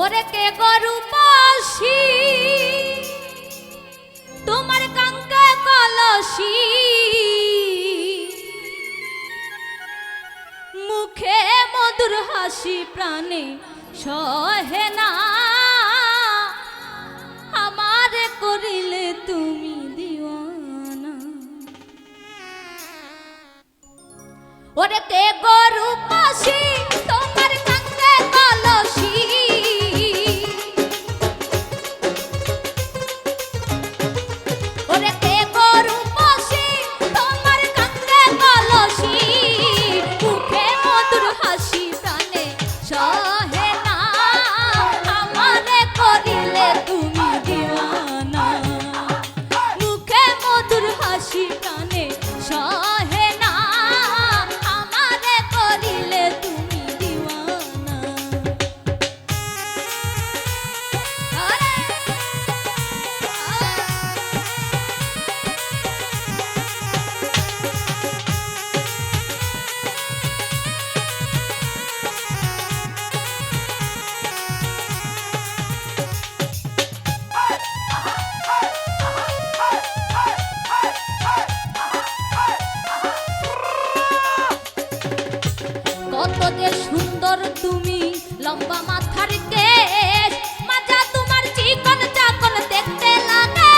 ওরে কে গরু পাশি তোমার কাঙ্কা কলসি। মুখে মধুর হাসি প্রাণে সহে না। আমার করিলে তুমি দিওয়ানা। ওরে কে গরু পাশি তুমি লম্বা মাথার কেশ, মাজা তোমার চিকন চাকন দেখতে লাগে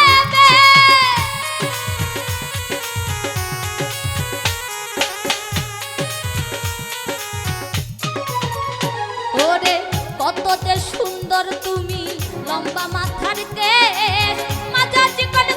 ওরে কত সুন্দর তুমি লম্বা মাথার কেশ, মাজা চিকন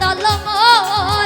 তলময়